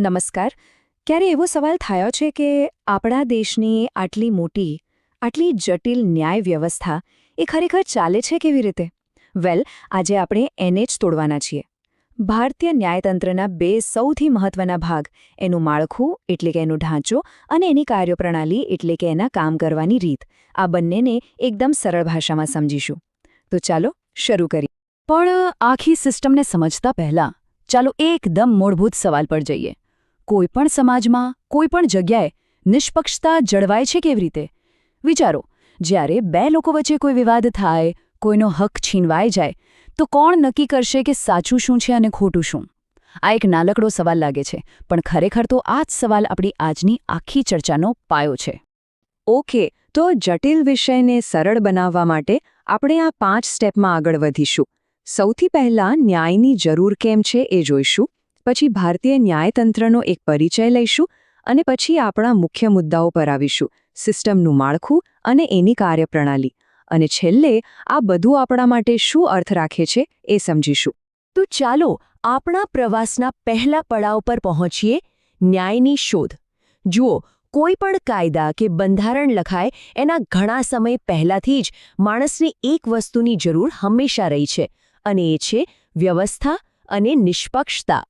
નમસ્કાર. ક્યારે એવો સવાલ થયો છે કે આપણા દેશની આટલી મોટી, આટલી જટિલ ન્યાય વ્યવસ્થા એ ખરેખર ચાલે છે કેવી રીતે? વેલ, આજે આપણે એને જ તોડવાના છીએ. ભારતીય ન્યાયતંત્રના બે સૌથી મહત્વના ભાગ, એનું માળખું એટલે કે એનું ઢાંચો અને એની કાર્યપ્રણાલી એટલે કે એના કામ કરવાની રીત. આ બંનેને એકદમ સરળ ભાષામાં સમજીશું. તો ચાલો શરૂ કરીએ. પણ આખી સિસ્ટમને સમજતા પહેલા ચાલો એકદમ મૂળભૂત સવાલ પર જઈએ. કોઈપણ સમાજમાં, કોઈપણ જગ્યાએ નિષ્પક્ષતા જળવાય છે કેવી રીતે? વિચારો, જ્યારે બે લોકો વચ્ચે કોઈ વિવાદ થાય, કોઈનો હક છીનવાઈ જાય, તો કોણ નક્કી કરશે કે સાચું શું છે અને ખોટું શું? આ એક નાનકડો સવાલ લાગે છે, પણ ખરેખર તો આ જ સવાલ આપણી આજની આખી ચર્ચાનો પાયો છે. ઓકે, તો જટિલ વિષયને સરળ બનાવવા માટે આપણે આ પાંચ સ્ટેપમાં આગળ વધીશું. સૌથી પહેલાં ન્યાયની જરૂર કેમ છે એ જોઈશું. પછી ભારતીય ન્યાયતંત્રનો એક પરિચય લઈશું અને પછી આપણા મુખ્ય મુદ્દાઓ પર આવીશું, સિસ્ટમનું માળખું અને એની કાર્યપ્રણાલી. અને છેલ્લે આ બધું આપણા માટે શું અર્થ રાખે છે એ સમજીશું. તો ચાલો આપણા પ્રવાસના પહેલા પડાવ પર પહોંચીએ, ન્યાયની શોધ. જુઓ, કોઈ પણ કાયદા કે બંધારણ લખાય, એના ઘણા સમય પહેલાથી જ માણસને એક વસ્તુની જરૂર હંમેશા રહી છે, અને એ છે વ્યવસ્થા અને નિષ્પક્ષતા.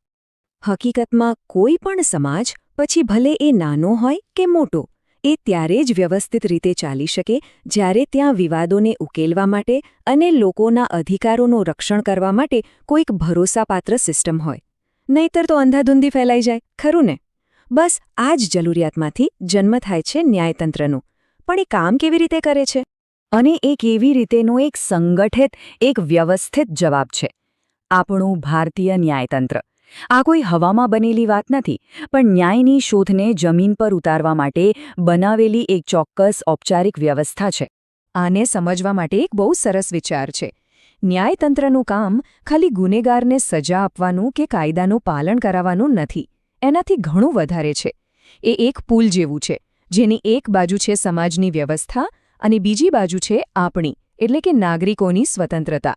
હકીકતમાં કોઈ પણ સમાજ, પછી ભલે એ નાનો હોય કે મોટો, એ ત્યારે જ વ્યવસ્થિત રીતે ચાલી શકે જ્યારે ત્યાં વિવાદોને ઉકેલવા માટે અને લોકોના અધિકારોનું રક્ષણ કરવા માટે કોઈક ભરોસાપાત્ર સિસ્ટમ હોય. નહીતર તો અંધાધૂંધી ફેલાઈ જાય, ખરું ને? બસ આ જ જરૂરિયાતમાંથી જન્મ થાય છે ન્યાયતંત્રનું. પણ એ કામ કેવી રીતે કરે છે? અને એ કેવી રીતેનો એક સંગઠિત, એક વ્યવસ્થિત જવાબ છે? આપણું ભારતીય ન્યાયતંત્ર આ કોઈ હવામાં બનેલી વાત નથી, પણ ન્યાયની શોધને જમીન પર ઉતારવા માટે બનાવેલી એક ચોક્કસ ઔપચારિક વ્યવસ્થા છે. આને સમજવા માટે એક બહુ સરસ વિચાર છે. ન્યાયતંત્રનું કામ ખાલી ગુનેગારને સજા આપવાનું કે કાયદાનું પાલન કરાવવાનું નથી, એનાથી ઘણું વધારે છે. એ એક પુલ જેવું છે, જેની એક બાજુ છે સમાજની વ્યવસ્થા અને બીજી બાજુ છે આપણી, એટલે કે નાગરિકોની સ્વતંત્રતા.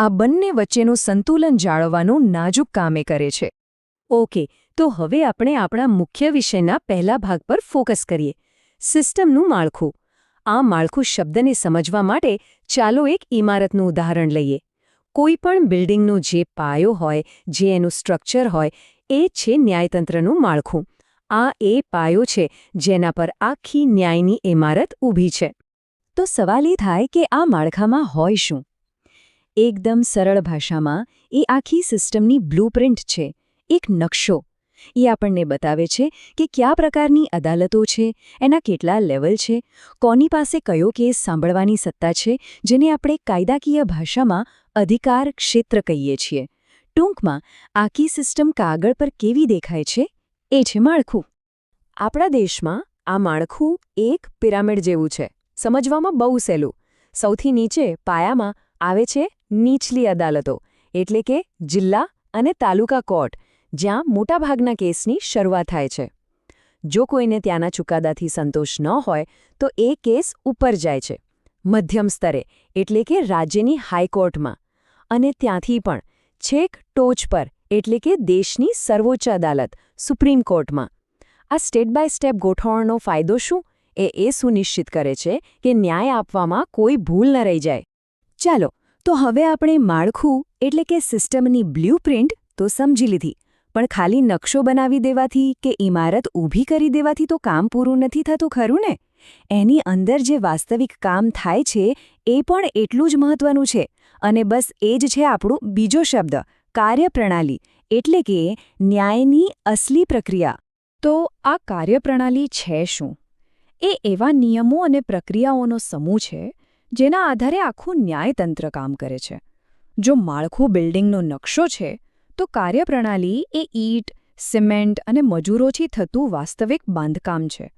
આ બંને વચ્ચેનું સંતુલન જાળવવાનું નાજુક કામે કરે છે. ઓકે, તો હવે આપણે આપણા મુખ્ય વિષયના પહેલા ભાગ પર ફોકસ કરીએ. સિસ્ટમનું માળખું. આ માળખું શબ્દને સમજવા માટે ચાલો એક ઇમારતનું ઉદાહરણ લઈએ. કોઈ પણ બિલ્ડિંગનો જે પાયો હોય, જે એનું સ્ટ્રક્ચર હોય, એ છે ન્યાયતંત્રનું માળખું. આ એ પાયો છે જેના પર આખી ન્યાયની ઇમારત ઊભી છે. તો સવાલ એ થાય કે આ માળખામાં હોય શું? એકદમ સરળ ભાષામાં, એ આખી સિસ્ટમની બ્લૂપ્રિન્ટ છે. એક નકશો. એ આપણને બતાવે છે કે કયા પ્રકારની અદાલતો છે, એના કેટલા લેવલ છે, કોની પાસે કયો કેસ સાંભળવાની સત્તા છે, જેને આપણે કાયદાકીય ભાષામાં અધિકાર ક્ષેત્ર કહીએ છીએ. ટૂંકમાં, આખી સિસ્ટમ કાગળ પર કેવી દેખાય છે? એ છે માળખું. આપણા દેશમાં, આ માળખું એક પિરામિડ જેવું છે. સમજવામાં બહુ સહેલું. સૌથી નીચે પાયામાં આવે છે નીચલી અદાલતો, એટલે કે જિલ્લા અને તાલુકા કોર્ટ, જ્યાં મોટાભાગના કેસની શરૂઆત થાય છે. જો કોઈને ત્યાંના ચુકાદાથી સંતોષ ન હોય, તો એ કેસ ઉપર જાય છે. મધ્યમ સ્તરે, એટલે કે રાજ્યની હાઈકોર્ટમાં. અને ત્યાંથી પણ, છેક ટોચ પર, એટલે કે દેશની સર્વોચ્ચ અદાલત, સુપ્રીમ કોર્ટમાં. આ સ્ટેપ બાય સ્ટેપ ગોઠવણનો ફાયદો શું? એ એ સુનિશ્ચિત કરે છે કે ન્યાય આપવામાં કોઈ ભૂલ ન રહી જાય. ચાલો તો હવે આપણે માળખું, એટલે કે સિસ્ટમની બ્લ્યુપ્રિન્ટ તો સમજી લીધી. પણ ખાલી નકશો બનાવી દેવાથી કે ઇમારત ઊભી કરી દેવાથી તો કામ પૂરું નથી થતું, ખરું ને? એની અંદર જે વાસ્તવિક કામ થાય છે, એ પણ એટલું જ મહત્વનું છે. અને બસ એ જ છે આપણું બીજો શબ્દ, કાર્યપ્રણાલી, એટલે કે ન્યાયની અસલી પ્રક્રિયા. તો આ કાર્યપ્રણાલી છે શું? એ એવા નિયમો અને પ્રક્રિયાઓનો સમૂહ છે જેના આધારે આખું ન્યાયતંત્ર કામ કરે છે. જો માળખું બિલ્ડિંગનો નકશો છે, તો કાર્યપ્રણાલી એ ઈટ, સિમેન્ટ અને મજૂરોથી થતું વાસ્તવિક બાંધકામ છે.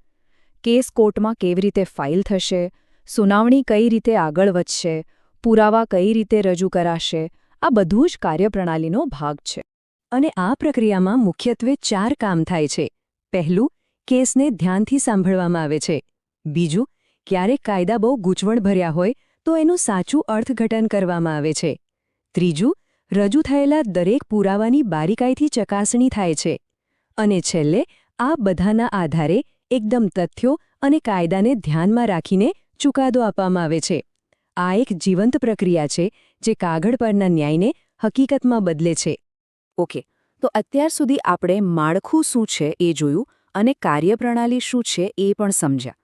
કેસ કોર્ટમાં કેવી રીતે ફાઇલ થશે, સુનાવણી કઈ રીતે આગળ વધશે, પુરાવા કઈ રીતે રજૂ કરાશે, આ બધું જ કાર્યપ્રણાલીનો ભાગ છે. અને આ પ્રક્રિયામાં મુખ્યત્વે ચાર કામ થાય છે. પહેલું, કેસને ધ્યાનથી સાંભળવામાં આવે છે. બીજું ક્યારેક કાયદા બહુ ગૂંચવણભર્યા હોય, તો એનું સાચું અર્થઘટન કરવામાં આવે છે. ત્રીજું, રજૂ થયેલા દરેક પુરાવાની બારીકાઈથી ચકાસણી થાય છે. અને છેલ્લે, આ બધાના આધારે એકદમ તથ્યો અને કાયદાને ધ્યાનમાં રાખીને ચુકાદો આપવામાં આવે છે. આ એક જીવંત પ્રક્રિયા છે, જે કાગળ પરના ન્યાયને હકીકતમાં બદલે છે. ઓકે, તો અત્યાર સુધી આપણે માળખું શું છે એ જોયું અને કાર્યપ્રણાલી શું છે એ પણ સમજ્યા.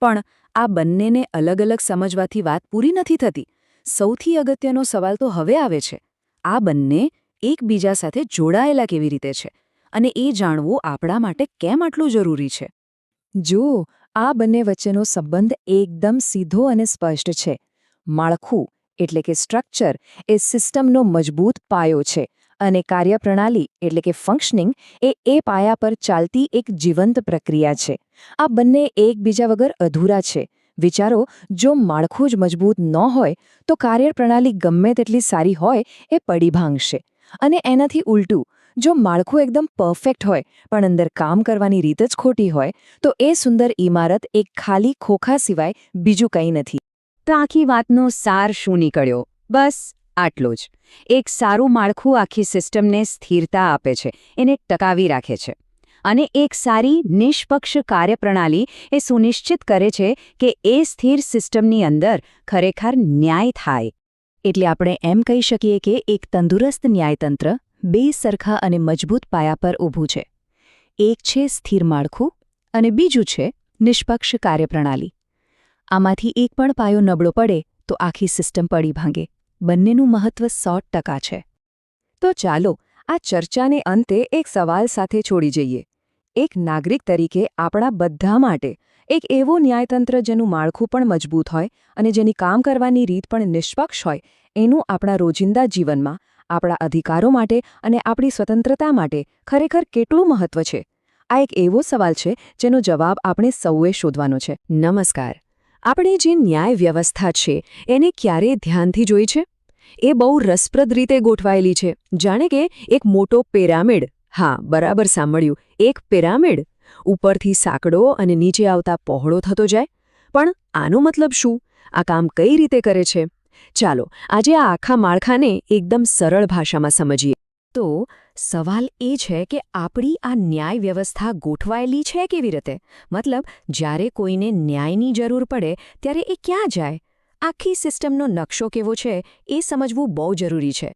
પણ આ બંનેને અલગ અલગ સમજવાથી વાત પૂરી નથી થતી. સૌથી અગત્યનો સવાલ તો હવે આવે છે. આ બંને એકબીજા સાથે જોડાયેલા કેવી રીતે છે? અને એ જાણવું આપણા માટે કેમ આટલું જરૂરી છે? જો આ બંને વચ્ચેનો સંબંધ એકદમ સીધો અને સ્પષ્ટ છે. માળખું એટલે કે સ્ટ્રક્ચર એ સિસ્ટમનો મજબૂત પાયો છે. અને કાર્યપ્રણાલી, એટલે કે ફંક્શનિંગ એ એ પાયા પર ચાલતી એક જીવંત પ્રક્રિયા છે. આ બંને એકબીજા વગર અધૂરા છે. વિચારો, જો માળખું જ મજબૂત ન હોય, તો કાર્યપ્રણાલી ગમે તેટલી સારી હોય, એ પડી ભાંગશે. અને એનાથી ઉલટું, જો માળખું એકદમ પરફેક્ટ હોય, પણ અંદર કામ કરવાની રીત જ ખોટી હોય, તો એ સુંદર ઇમારત એક ખાલી ખોખા સિવાય બીજું કંઈ નથી. તો આખી વાતનો સાર શું નીકળ્યો? બસ આટલો જ. એક સારું માળખું આખી સિસ્ટમને સ્થિરતા આપે છે, એને ટકાવી રાખે છે. અને એક સારી, નિષ્પક્ષ કાર્યપ્રણાલી એ સુનિશ્ચિત કરે છે કે એ સ્થિર સિસ્ટમની અંદર ખરેખર ન્યાય થાય. એટલે આપણે એમ કહી શકીએ કે એક તંદુરસ્ત ન્યાયતંત્ર બે સરખા અને મજબૂત પાયા પર ઊભું છે. એક છે સ્થિર માળખું અને બીજું છે નિષ્પક્ષ કાર્યપ્રણાલી. આમાંથી એક પણ પાયો નબળો પડે તો આખી સિસ્ટમ પડી ભાંગે. બંનેનું મહત્વ સો ટકા છે. તો ચાલો, આ ચર્ચાને અંતે એક સવાલ સાથે છોડી જઈએ. એક નાગરિક તરીકે આપણા બધા માટે એક એવો ન્યાયતંત્ર જેનું માળખું પણ મજબૂત હોય અને જેની કામ કરવાની રીત પણ નિષ્પક્ષ હોય, એનું આપણા રોજિંદા જીવનમાં, આપણા અધિકારો માટે અને આપણી સ્વતંત્રતા માટે ખરેખર કેટલું મહત્વ છે? આ એક એવો સવાલ છે જેનો જવાબ આપણે સૌએ શોધવાનો છે. નમસ્કાર. આપણે જે ન્યાય વ્યવસ્થા છે, એને ક્યારે ધ્યાનથી જોઈ છે? એ બહુ રસપ્રદ રીતે ગોઠવાયેલી છે. જાણે કે એક મોટો પિરામિડ. હા, બરાબર સાંભળ્યું. એક પિરામિડ? ઉપરથી સાંકડો અને નીચે આવતા પહોળો થતો જાય? પણ આનો મતલબ શું? આ કામ કઈ રીતે કરે છે? ચાલો, આજે આ આખા માળખાને એકદમ સરળ ભાષામાં સમજીએ. તો સવાલ એ છે કે આપણી આ ન્યાય વ્યવસ્થા ગોઠવાયેલી છે કેવી રીતે? મતલબ, જ્યારે કોઈને ન્યાયની જરૂર પડે, ત્યારે એ ક્યાં જાય? આખી સિસ્ટમનો નકશો કેવો છે એ સમજવું બહુ જરૂરી છે.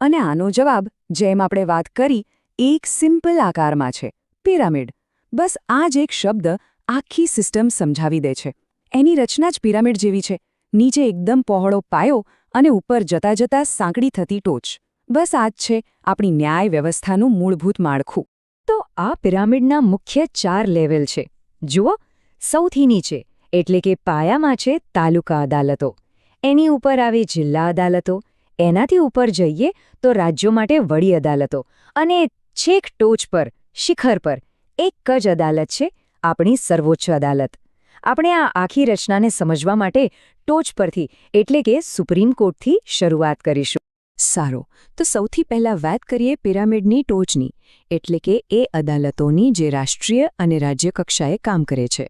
અને આનો જવાબ, જેમ આપણે વાત કરી, એક સિમ્પલ આકારમાં છે, પિરામિડ. બસ આ જ એક શબ્દ આખી સિસ્ટમ સમજાવી દે છે. એની રચના જ પિરામિડ જેવી છે. નીચે એકદમ પહોળો પાયો અને ઉપર જતા જતા સાંકડી થતી ટોચ. બસ આ જ છે, આપણી ન્યાય વ્યવસ્થાનું મૂળભૂત માળખું. તો આ પિરામિડના મુખ્ય ચાર લેવલ છે. જુઓ, સૌથી નીચે, એટલે કે પાયામાં છે, તાલુકા અદાલતો. એની ઉપર આવે જિલ્લા અદાલતો, એનાથી ઉપર જઈએ તો રાજ્યો માટે વડી અદાલતો, અને છેક ટોચ પર, શિખર પર, એક જ અદાલત છે, આપણી સર્વોચ્ચ અદાલત. આપણે આ આખી રચનાને સમજવા માટે ટોચ પરથી, એટલે કે સુપ્રીમ કોર્ટથી શરૂઆત કરીશું. સારો. તો સૌથી પહેલા વાત કરીએ પિરામિડની ટોચની, એટલે કે એ અદાલતોની જે રાષ્ટ્રીય અને રાજ્ય કક્ષાએ કામ કરે છે.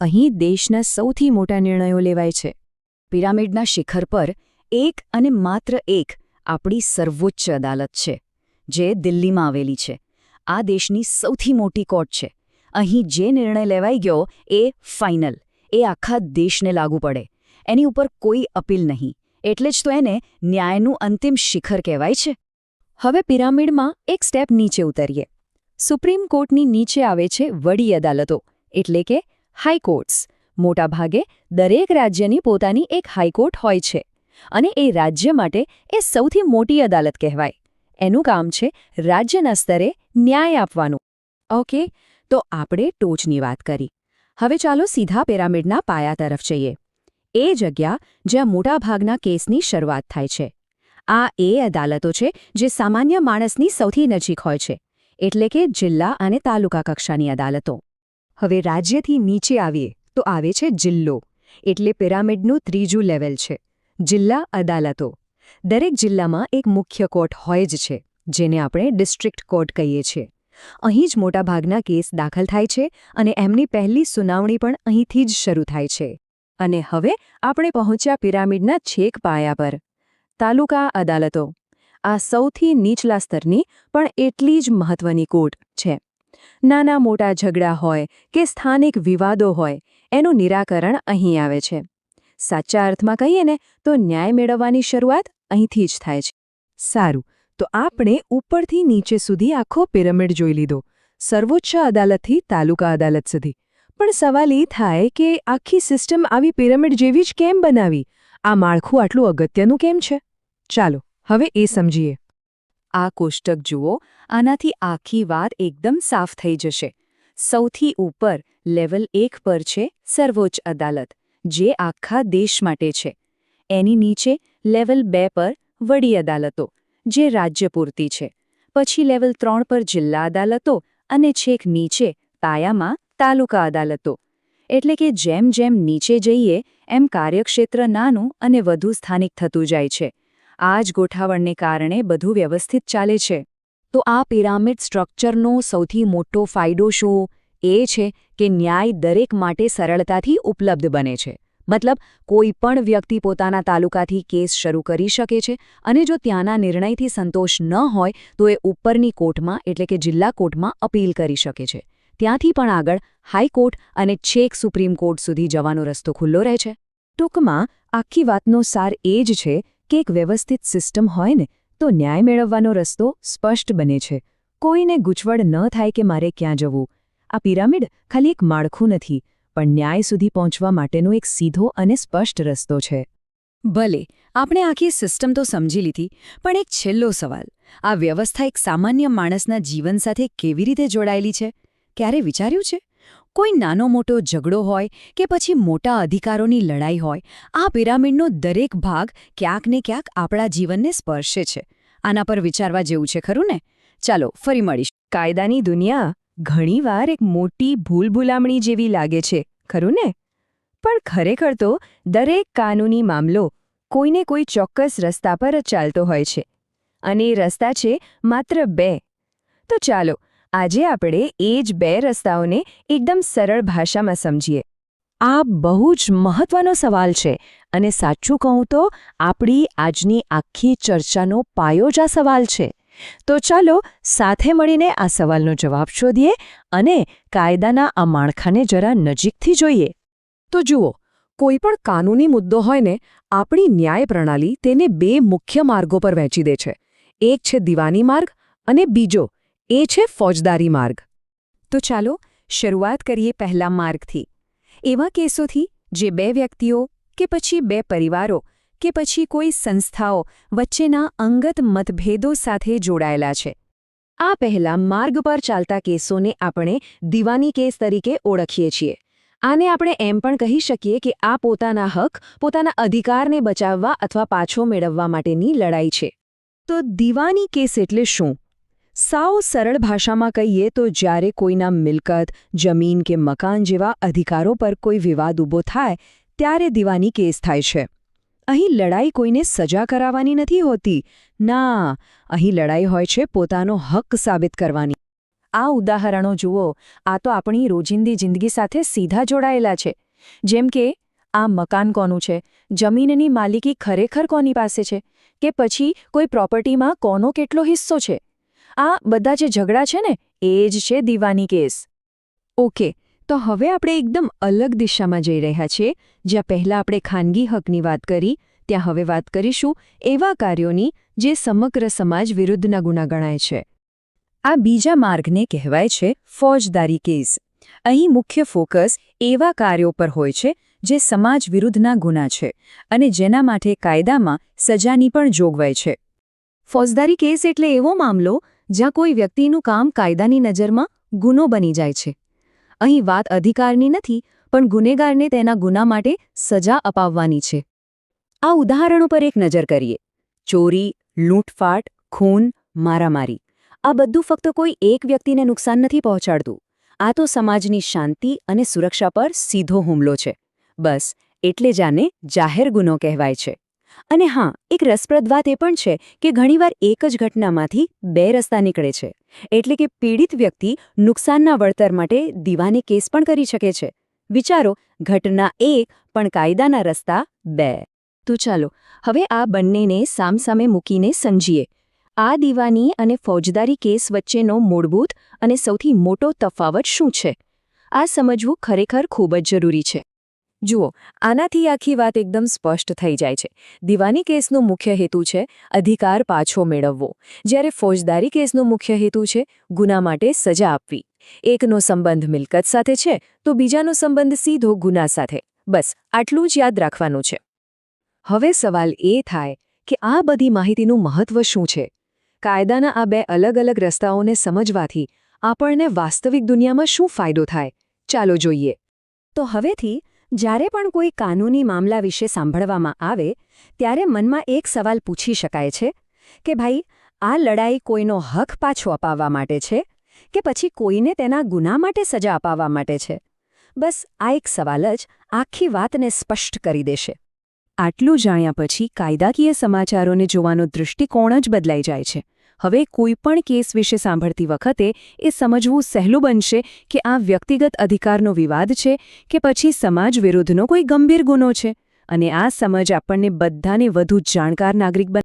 અહીં દેશના સૌથી મોટા નિર્ણયો લેવાય છે. પિરામિડના શિખર પર એક અને માત્ર એક આપણી સર્વોચ્ચ અદાલત છે, જે દિલ્હીમાં આવેલી છે. આ દેશની સૌથી મોટી કોર્ટ છે. અહીં જે નિર્ણય લેવાઈ ગયો એ ફાઇનલ, એ આખા દેશને લાગુ પડે. એની ઉપર કોઈ અપીલ નહીં. એટલે જ તો એને ન્યાયનું અંતિમ શિખર કહેવાય છે. હવે પિરામિડમાં એક સ્ટેપ નીચે ઉતરીએ. સુપ્રીમ કોર્ટની નીચે આવે છે વડી અદાલતો, એટલે કે હાઈકોર્ટ્સ મોટાભાગે દરેક રાજ્યની પોતાની એક હાઈકોર્ટ હોય છે અને એ રાજ્ય માટે એ સૌથી મોટી અદાલત કહેવાય. એનું કામ છે રાજ્યના સ્તરે ન્યાય આપવાનું. ઓકે, તો આપણે ટોચની વાત કરી. હવે ચાલો સીધા પિરામિડના પાયા તરફ જઈએ. એ જગ્યા જ્યાં મોટાભાગના કેસની શરૂઆત થાય છે. આ એ અદાલતો છે જે સામાન્ય માણસની સૌથી નજીક હોય છે, એટલે કે જિલ્લા અને તાલુકા કક્ષાની અદાલતો. હવે રાજ્યથી નીચે આવીએ તો આવે છે જિલ્લો, એટલે પિરામિડનું ત્રીજું લેવલ છે, જિલ્લા અદાલતો. દરેક જિલ્લામાં એક મુખ્ય કોર્ટ હોય જ છે, જેને આપણે ડિસ્ટ્રિક્ટ કોર્ટ કહીએ છીએ. અહીં જ મોટાભાગના કેસ દાખલ થાય છે અને એમની પહેલી સુનાવણી પણ અહીંથી જ શરૂ થાય છે. અને હવે આપણે પહોંચ્યા પિરામિડના છેક પાયા પર. તાલુકા અદાલતો. આ સૌથી નીચલા સ્તરની પણ એટલી જ મહત્વની કોર્ટ છે. નાના મોટા ઝઘડા હોય કે સ્થાનિક વિવાદો હોય, એનું નિરાકરણ અહીં આવે છે. સાચા અર્થમાં કહીએ ને, તો ન્યાય મેળવવાની શરૂઆત અહીંથી જ થાય છે. સારું, તો આપણે ઉપરથી નીચે સુધી આખો પિરામિડ જોઈ લીધો. સર્વોચ્ચ અદાલતથી તાલુકા અદાલત સુધી. પણ સવાલ એ થાય કે આખી સિસ્ટમ આવી પિરામિડ જેવી જ કેમ બનાવી? આ માળખું આટલું અગત્યનું કેમ છે? ચાલો, હવે એ સમજીએ. આ કોષ્ટક જુઓ, આનાથી આખી વાત એકદમ સાફ થઈ જશે. સૌથી ઉપર લેવલ એક પર છે સર્વોચ્ચ અદાલત, જે આખા દેશ માટે છે. એની નીચે લેવલ બે પર વડી અદાલતો, જે રાજ્ય પૂરતી છે. પછી લેવલ ત્રણ પર જિલ્લા અદાલતો અને છેક નીચે પાયામાં તાલુકા અદાલતો. એટલે કે જેમ જેમ નીચે જઈએ, એમ કાર્યક્ષેત્ર નાનું અને વધુ સ્થાનિક થતું જાય છે. આ જ ગોઠવણને કારણે બધું વ્યવસ્થિત ચાલે છે. તો આ પિરામિડ સ્ટ્રક્ચરનો સૌથી મોટો ફાયદો શું? એ છે કે ન્યાય દરેક માટે સરળતાથી ઉપલબ્ધ બને છે. મતલબ, કોઈ પણ વ્યક્તિ પોતાના તાલુકાથી કેસ શરૂ કરી શકે છે અને જો ત્યાંના નિર્ણયથી સંતોષ ન હોય, તો એ ઉપરની કોર્ટમાં, એટલે કે જિલ્લા કોર્ટમાં અપીલ કરી શકે છે. ત્યાંથી પણ આગળ હાઈકોર્ટ અને છેક સુપ્રીમ કોર્ટ સુધી જવાનો રસ્તો ખુલ્લો રહે છે. ટૂંકમાં, આખી વાતનો સાર એ જ છે કે એક વ્યવસ્થિત સિસ્ટમ હોય ને, તો ન્યાય મેળવવાનો રસ્તો સ્પષ્ટ બને છે. કોઈને ગૂંચવડ ન થાય કે મારે ક્યાં જવું. આ પિરામિડ ખાલી એક માળખું નથી, પણ ન્યાય સુધી પહોંચવા માટેનો એક સીધો અને સ્પષ્ટ રસ્તો છે. ભલે, આપણે આખી સિસ્ટમ તો સમજી લીધી, પણ એક છેલ્લો સવાલ. આ વ્યવસ્થા એક સામાન્ય માણસના જીવન સાથે કેવી રીતે જોડાયેલી છે? ક્યારે વિચાર્યું છે? કોઈ નાનો મોટો ઝઘડો હોય કે પછી મોટા અધિકારોની લડાઈ હોય, આ પિરામિડનો દરેક ભાગ ક્યાંક ક્યાંક આપણા જીવનને સ્પર્શે છે. આના પર વિચારવા જેવું છે, ખરું ને? ચાલો, ફરી મળીશ. કાયદાની દુનિયા ઘણીવાર એક મોટી ભૂલભુલામણી જેવી લાગે છે, ખરું ને? પણ ખરેખર તો દરેક કાનૂની મામલો કોઈને કોઈ ચોક્કસ રસ્તા પર જ ચાલતો હોય છે. અને એ રસ્તા છે માત્ર બે. તો ચાલો આજે આપણે એ જ બે રસ્તાઓને એકદમ સરળ ભાષામાં સમજીએ. આ બહુ જ મહત્વનો સવાલ છે અને સાચું કહું તો આપણી આજની આખી ચર્ચાનો પાયો જ આ સવાલ છે. તો ચાલો સાથે મળીને આ સવાલનો જવાબ શોધીએ અને કાયદાના આ માળખાને જરા નજીકથી જોઈએ. તો જુઓ, કોઈ પણ કાનૂની મુદ્દો હોય ને, આપણી ન્યાય પ્રણાલી તેને બે મુખ્ય માર્ગો પર વહેંચી દે છે. એક છે દીવાની માર્ગ અને બીજો એ છે ફોજદારી માર્ગ. તો ચાલો શરૂઆત કરીએ પહેલા માર્ગથી. એવા કેસોથી જે બે વ્યક્તિઓ કે પછી બે પરિવારો કે પછી કોઈ સંસ્થાઓ વચ્ચેના અંગત મતભેદો સાથે જોડાયેલા છે. આ પહેલા માર્ગ પર ચાલતા કેસોને આપણે દીવાની કેસ તરીકે ઓળખીએ છીએ. આને આપણે એમ પણ કહી શકીએ કે આ પોતાના હક, પોતાના અધિકારને બચાવવા અથવા પાછો મેળવવા માટેની લડાઈ છે. તો દીવાની કેસ એટલે શું? સાવ સરળ ભાષામાં કહીએ તો જ્યારે કોઈના મિલકત, જમીન કે મકાન જેવા અધિકારો પર કોઈ વિવાદ ઊભો થાય, ત્યારે દીવાની કેસ થાય છે. અહીં લડાઈ કોઈને સજા કરાવવાની નથી હોતી. ના, અહીં લડાઈ હોય છે પોતાનો હક સાબિત કરવાની. આ ઉદાહરણો જુઓ. આ તો આપણી રોજિંદી જિંદગી સાથે સીધા જોડાયેલા છે. જેમ કે, આ મકાન કોનું છે? જમીનની માલિકી ખરેખર કોની પાસે છે? કે પછી કોઈ પ્રોપર્ટીમાં કોનો કેટલો હિસ્સો છે? આ બધા જે ઝઘડા છે ને, એ જ છે દીવાની કેસ. ઓકે, તો હવે આપણે એકદમ અલગ દિશામાં જઈ રહ્યા છીએ. જ્યાં પહેલાં આપણે ખાનગી હકની વાત કરી, ત્યાં હવે વાત કરીશું એવા કાર્યોની જે સમગ્ર સમાજ વિરુદ્ધના ગુના ગણાય છે. આ બીજા માર્ગને કહેવાય છે ફોજદારી કેસ. અહીં મુખ્ય ફોકસ એવા કાર્યો પર હોય છે જે સમાજ વિરુદ્ધના ગુના છે અને જેના માટે કાયદામાં સજાની પણ જોગવાઈ છે. ફોજદારી કેસ એટલે એવો મામલો જ્યાં કોઈ વ્યક્તિનું કામ કાયદાની નજરમાં ગુનો બની જાય છે. અહીં વાત અધિકારની નથી, પણ ગુનેગારને તેના ગુના માટે સજા અપાવવાની છે. આ ઉદાહરણો પર એક નજર કરીએ. ચોરી, લૂંટફાટ, ખૂન, મારામારી. આ બધું ફક્ત કોઈ એક વ્યક્તિને નુકસાન નથી પહોંચાડતું. આ તો સમાજની શાંતિ અને સુરક્ષા પર સીધો હુમલો છે. બસ, એટલે જ જાહેર ગુનો કહેવાય છે. અને હા, એક રસપ્રદ વાત એ પણ છે કે ઘણીવાર એક જ ઘટનામાંથી બે રસ્તા નીકળે છે. એટલે કે પીડિત વ્યક્તિ નુકસાનના વળતર માટે દીવાની કેસ પણ કરી શકે છે. વિચારો, ઘટના એક, પણ કાયદાના રસ્તા બે. તો ચાલો, હવે આ બંનેને સામસામે મૂકીને સમજીએ. આ દીવાની અને ફૌજદારી કેસ વચ્ચેનો મૂળભૂત અને સૌથી મોટો તફાવત શું છે? આ સમજવું ખરેખર ખૂબ જ જરૂરી છે. જુઓ, આનાથી આખી વાત એકદમ સ્પષ્ટ થઈ જાય છે. દિવાની કેસનો મુખ્ય હેતુ છે અધિકાર પાછો મેળવવો. જ્યારે ફોજદારી કેસનો મુખ્ય હેતુ છે ગુના માટે સજા આપવી. એકનો સંબંધ મિલકત સાથે છે, તો બીજાનો સંબંધ સીધો ગુના સાથે. બસ, આટલું જ યાદ રાખવાનું છે. હવે સવાલ એ થાય કે આ બધી માહિતીનું મહત્વ શું છે? કાયદાના આ બે અલગ અલગ રસ્તાઓને સમજવાથી આપણને વાસ્તવિક દુનિયામાં શું ફાયદો થાય? ચાલો જોઈએ. તો હવેથી જ્યારે પણ કોઈ કાનૂની મામલા વિશે સાંભળવામાં આવે, ત્યારે મનમાં એક સવાલ પૂછી શકાય છે કે ભાઈ, આ લડાઈ કોઈનો હક પાછો અપાવવા માટે છે કે પછી કોઈને તેના ગુના માટે સજા અપાવવા માટે છે? બસ આ એક સવાલ જ આખી વાતને સ્પષ્ટ કરી દેશે. આટલું જાણ્યા પછી કાયદાકીય સમાચારોને જોવાનો દૃષ્ટિકોણ જ બદલાઈ જાય છે. હવે કોઈપણ કેસ વિશે સાંભળતી વખતે એ સમજવું સહેલું બનશે કે આ વ્યક્તિગત અધિકારનો વિવાદ છે કે પછી સમાજ વિરુદ્ધનો કોઈ ગંભીર ગુનો છે. અને આ સમજ આપણને બધાને વધુ જાણકાર નાગરિક